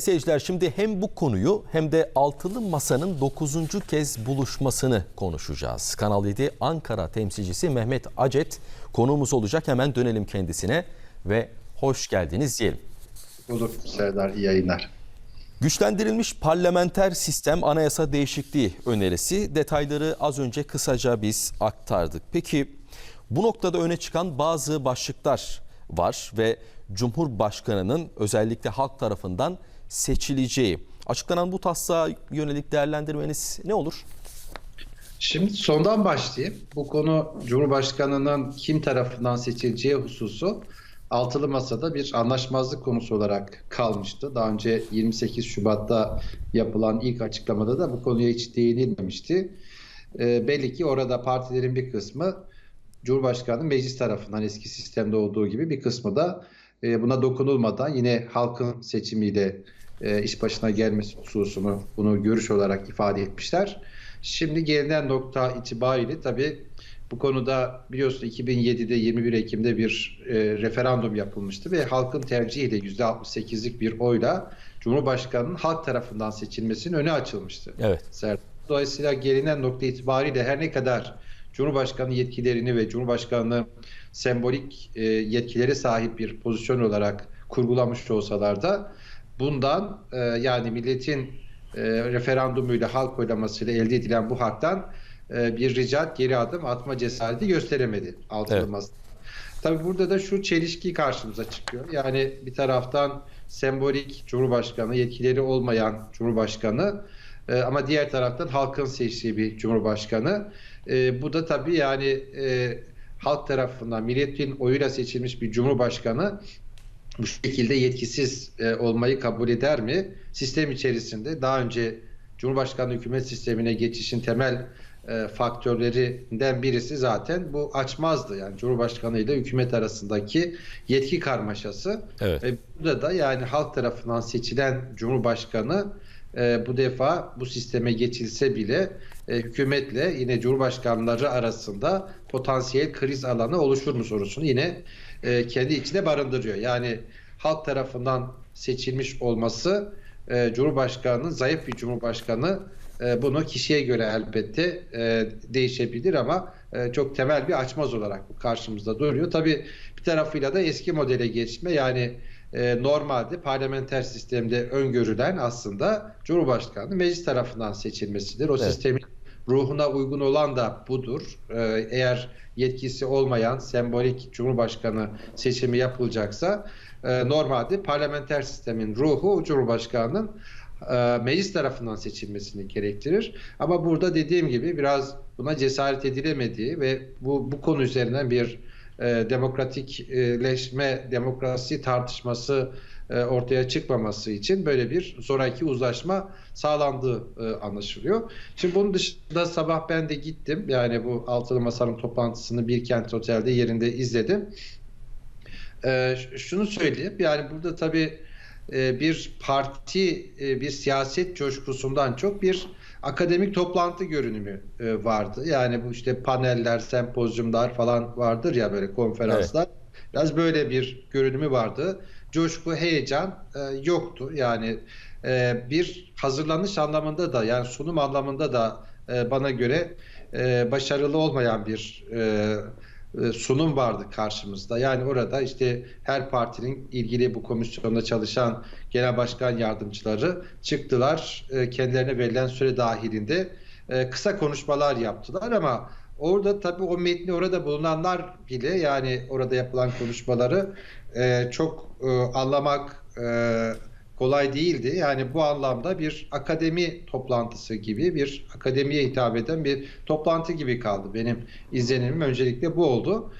Seyirciler şimdi hem bu konuyu hem de altılı masanın 9. kez buluşmasını konuşacağız. Kanal 7 Ankara temsilcisi Mehmet Acet konuğumuz olacak. Hemen dönelim kendisine ve hoş geldiniz diyelim. Bulduk Serdar, iyi yayınlar. Güçlendirilmiş parlamenter sistem anayasa değişikliği önerisi detayları az önce kısaca biz aktardık. Peki bu noktada öne çıkan bazı başlıklar var ve Cumhurbaşkanı'nın özellikle halk tarafından seçileceği. Açıklanan bu taslağa yönelik değerlendirmeniz ne olur? Şimdi sondan başlayayım. Bu konu Cumhurbaşkanı'nın kim tarafından seçileceği hususu altılı masada bir anlaşmazlık konusu olarak kalmıştı. Daha önce 28 Şubat'ta yapılan ilk açıklamada da bu konuya hiç değinilmemişti. E, belli ki orada partilerin bir kısmı Cumhurbaşkanı meclis tarafından eski sistemde olduğu gibi bir kısmı da e, buna dokunulmadan yine halkın seçimiyle e, iş başına gelmesi hususunu bunu görüş olarak ifade etmişler. Şimdi gelinen nokta itibariyle tabii bu konuda biliyorsun 2007'de 21 Ekim'de bir e, referandum yapılmıştı ve halkın tercihiyle %68'lik bir oyla Cumhurbaşkanı'nın halk tarafından seçilmesinin önü açılmıştı. Evet. Dolayısıyla gelinen nokta itibariyle her ne kadar Cumhurbaşkanı yetkilerini ve Cumhurbaşkanlığı sembolik e, yetkilere sahip bir pozisyon olarak kurgulamış olsalar da bundan e, yani milletin e, referandumuyla halk oylamasıyla elde edilen bu haktan e, bir ricat geri adım atma cesareti gösteremedi altılı Evet. masa. Tabii burada da şu çelişki karşımıza çıkıyor. Yani bir taraftan sembolik Cumhurbaşkanı, yetkileri olmayan Cumhurbaşkanı e, ama diğer taraftan halkın seçtiği bir Cumhurbaşkanı. E, bu da tabii yani e, halk tarafından milletin oyuyla seçilmiş bir Cumhurbaşkanı bu şekilde yetkisiz e, olmayı kabul eder mi? Sistem içerisinde daha önce Cumhurbaşkanlığı hükümet sistemine geçişin temel e, faktörlerinden birisi zaten bu açmazdı. Yani Cumhurbaşkanı ile hükümet arasındaki yetki karmaşası. Evet. Ve burada da yani halk tarafından seçilen Cumhurbaşkanı e, bu defa bu sisteme geçilse bile e, hükümetle yine Cumhurbaşkanları arasında potansiyel kriz alanı oluşur mu sorusunu yine e, kendi içine barındırıyor. Yani halk tarafından seçilmiş olması Cumhurbaşkanı'nın zayıf bir Cumhurbaşkanı bunu kişiye göre elbette değişebilir ama çok temel bir açmaz olarak karşımızda duruyor. Tabii bir tarafıyla da eski modele geçme yani e, normalde parlamenter sistemde öngörülen aslında Cumhurbaşkanı meclis tarafından seçilmesidir. O Evet. sistemin ruhuna uygun olan da budur. E, eğer yetkisi olmayan sembolik Cumhurbaşkanı seçimi yapılacaksa e, normalde parlamenter sistemin ruhu Cumhurbaşkanı'nın e, meclis tarafından seçilmesini gerektirir. Ama burada dediğim gibi biraz buna cesaret edilemediği ve bu, bu konu üzerinden bir e, demokratikleşme, demokrasi tartışması e, ortaya çıkmaması için böyle bir zoraki uzlaşma sağlandığı e, anlaşılıyor. Şimdi bunun dışında sabah ben de gittim. Yani bu Altılı Masa'nın toplantısını bir kent otelde yerinde izledim. Şunu söyleyeyim. Yani burada tabii bir parti, e, bir siyaset coşkusundan çok bir akademik toplantı görünümü e, vardı. Yani bu işte paneller, sempozyumlar falan vardır ya böyle konferanslar. Biraz böyle bir görünümü vardı. Coşku, heyecan e, yoktu. Yani e, bir hazırlanış anlamında da yani sunum anlamında da e, bana göre e, başarılı olmayan bir e, e, sunum vardı karşımızda. Yani orada işte her partinin ilgili bu komisyonda çalışan genel başkan yardımcıları çıktılar. E, Kendilerine verilen süre dahilinde e, kısa konuşmalar yaptılar ama orada tabii o metni orada bulunanlar bile yani orada yapılan konuşmaları e, çok e, anlamak e, kolay değildi. Yani bu anlamda bir akademi toplantısı gibi bir akademiye hitap eden bir toplantı gibi kaldı. Benim izlenimim öncelikle bu oldu.